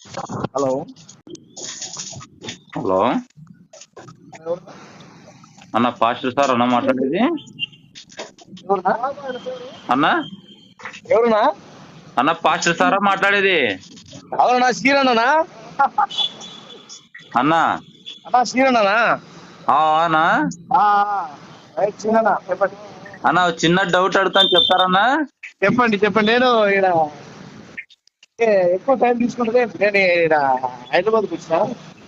Hello hello అన్న pastor sir అన్న మాట్లాడేది? అన్న? ఎవరునా అన్న పాస్టర్ సారా మాట్లాడేది? అవునా శ్రీరన్ననా అన్న? అన్నా అన్నా? అన్న చిన్న డౌట్ అడుగుతాను చెప్తారన్నా? చెప్పండి చెప్పండి నేను ఎక్కువ టైం తీసుకుంటే నేను ఇక్కడ హైదరాబాద్కి వచ్చిన.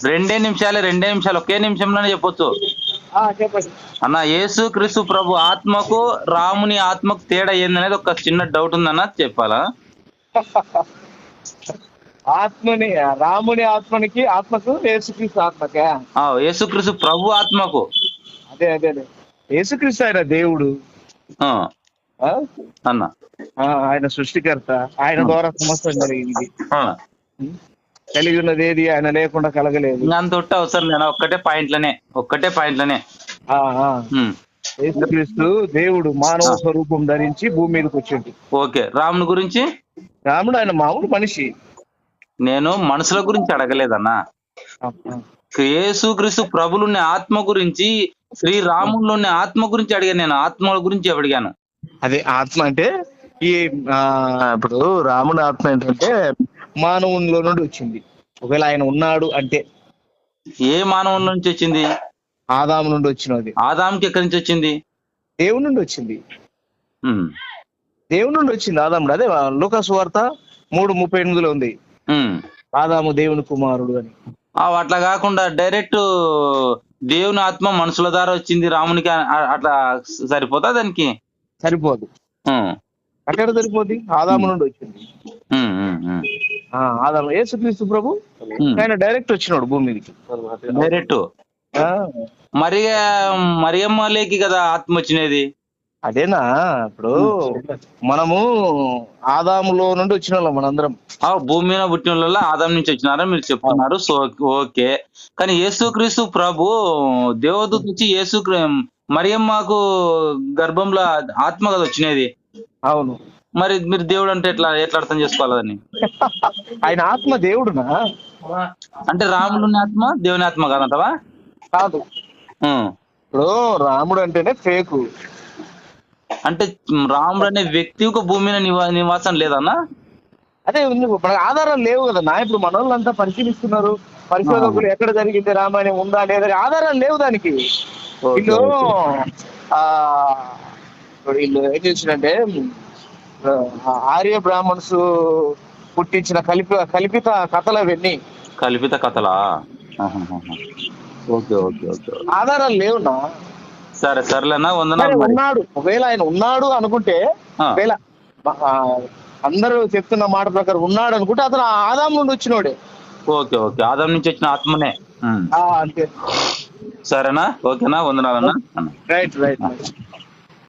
రెండే నిమిషాలే రెండే నిమిషాలు ఒకే నిమిషంలోనే చెప్పొచ్చు. చెప్పండి. అన్న యేసు క్రీస్తు ప్రభు ఆత్మకు రాముని ఆత్మకు తేడా ఏందనేది ఒక చిన్న డౌట్ ఉందన్న చెప్పాలా? ఆత్మని రాముని ఆత్మనికి ఆత్మకు యేసుక్రీస్తు ఆత్మకే? ఆ, యేసు క్రీస్తు ప్రభు ఆత్మకు. అదే అదే అదే. యేసుక్రీస్తు ఆయన దేవుడు? అన్న. ఆయన సృష్టికర్త. ఆయన ద్వారా సమస్తం జరిగింది. కలిగి ఉన్నది ఏది ఆయన లేకుండా కలగలేదు. అంత ఒట్టి అవసరం నేను ఒక్కటే పాయింట్లనే. ఒక్కటే పాయింట్లనే. యేసుక్రీస్తు దేవుడు మానవ స్వరూపం ధరించి భూమి మీదకి వచ్చింది ఓకే. రాముని గురించి? రాముడు ఆయన మామూలు మనిషి. నేను మనుషుల గురించి అడగలేదన్నా. ఆ, ఆ. యేసు క్రీస్తు ప్రభులున్న ఆత్మ గురించి శ్రీ రాములోని ఆత్మ గురించి అడిగాను. నేను ఆత్మ గురించి అడిగాను. అదే ఆత్మ అంటే ఈ ఇప్పుడు రాముడి ఆత్మ ఏంటంటే మానవునిలో నుండి వచ్చింది. ఒకవేళ ఆయన ఉన్నాడు అంటే ఏ మానవుల నుంచి వచ్చింది? ఆదాము నుండి వచ్చినది ఆదాంకి ఎక్కడి నుంచి వచ్చింది? దేవుడి నుండి వచ్చింది. దేవుడి నుండి వచ్చింది ఆదాముడు అదే లూకాసు వార్త మూడు ముప్పై ఎనిమిదిలో ఉంది. ఆదాము దేవుని కుమారుడు అని. అట్లా కాకుండా డైరెక్ట్ దేవుని ఆత్మ మనుషుల ద్వారా వచ్చింది. రామునికి అట్లా సరిపోతా దానికి? సరిపోదు. అక్కడ సరిపోద్ది? ఆదాము నుండి వచ్చింది. ఆదాము. యేసుక్రీస్తు ప్రభు. ఆయన డైరెక్ట్ వచ్చినాడు భూమి మీదకి. డైరెక్ట్? మరి మరియమ్మలేకి కదా ఆత్మ వచ్చినది? అదేనా? ఇప్పుడు మనము ఆదాములో నుండి వచ్చిన వాళ్ళం మనందరం. ఆ భూమి మీద పుట్టిన వాళ్ళు ఆదాం నుంచి వచ్చినారని మీరు చెప్తున్నారు. So okay. కానీ యేసుక్రీస్తు ప్రభు దేవదూత వచ్చి యేసు మరియమ్మకు గర్భంలో ఆత్మ కదా వచ్చినది. అవును. మరి మీరు దేవుడు అంటే ఎట్లా ఎట్లా అర్థం చేసుకోవాలని ఆయన ఆత్మ దేవుడునా? అంటే రాముడు ఆత్మ దేవుని ఆత్మ కాదంటవా? కాదు. ఇప్పుడు రాముడు అంటేనే ఫేకు. అంటే రాముడు అనే వ్యక్తి ఒక భూమి మీద నివాసం లేదన్నా? అదే ఉంది మనకు ఆధారాలు లేవు కదా నా ఇప్పుడు మన వాళ్ళంతా పరిశీలిస్తున్నారు. పరిశోధకులు ఎక్కడ జరిగింది రామాయణం ఉందా లేదా అని ఆధారాలు లేవు దానికి. వీళ్ళు వీళ్ళు ఏం చేసిందంటే ఆ, ఆర్య బ్రాహ్మణ్స్ పుట్టించిన కల్పి కల్పిత కథలు అవన్నీ. కల్పిత కథలా. Okay okay okay. ఆధారాలు లేవునా? సరే సర్లేనా సరే వందనాలు ఉన్నాడు. ఒకవేళ ఆయన ఉన్నాడు అనుకుంటే. ఒకవేళ అందరూ చెప్తున్న మాట ప్రకారం ఉన్నాడు అనుకుంటే అతను ఆదాం నుండి వచ్చినోడే. Okay okay. ఆదాం నుంచి వచ్చిన ఆత్మనే. అంతే. సరేనా? ఓకేనా? వందనాలన్నా? Right right.